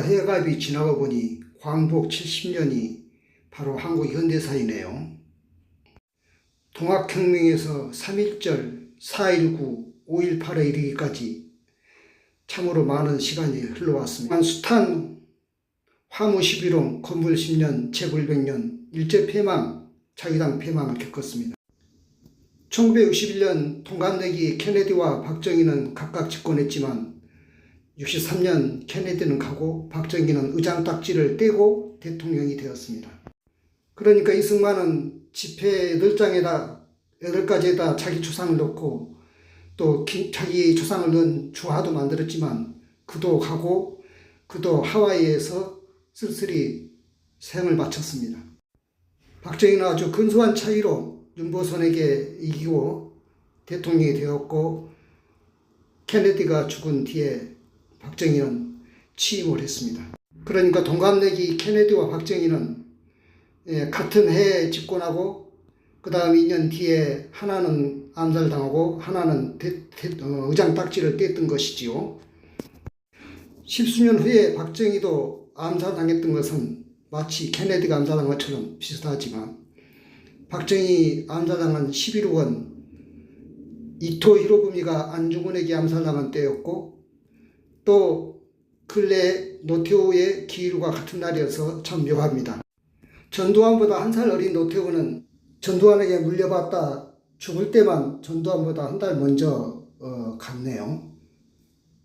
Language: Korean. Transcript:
해갑이 지나가 보니 광복 70년이 바로 한국 현대사이네요. 동학혁명에서 3.1절, 4.19, 5.18에 이르기까지 참으로 많은 시간이 흘러왔습니다. 숱한 화무 11홍, 건불 10년, 재불 100년, 일제 폐망, 자유당 폐망을 겪었습니다. 1961년 동갑내기 케네디와 박정희는 각각 집권했지만 63년 케네디는 가고 박정희는 의장 딱지를 떼고 대통령이 되었습니다. 그러니까 이승만은 집회 8장에다 8가지에다 자기 초상을 넣고 또 기- 자기 초상을 넣은 주화도 만들었지만 그도 가고 그도 하와이에서 쓸쓸히 생을 마쳤습니다. 박정희는 아주 근소한 차이로 윤보선에게 이기고 대통령이 되었고 케네디가 죽은 뒤에 박정희는 취임을 했습니다. 그러니까 동갑내기 케네디와 박정희는 예, 같은 해에 집권하고 그 다음 2년 뒤에 하나는 암살당하고 하나는 대- 대- 어, 의장 딱지를 뗐던 것이지요. 십수년 후에 박정희도 암살당했던 것은 마치 케네디가 암살한 것처럼 비슷하지만 박정희 암살당한 11호건 이토 히로부미가 안중근에게 암살당한 때였고 또 근래 노태우의 기일과 같은 날이어서 참 묘합니다. 전두환보다 한 살 어린 노태우는 전두환에게 물려받다 죽을 때만 전두환보다 한 달 먼저 어, 갔네요.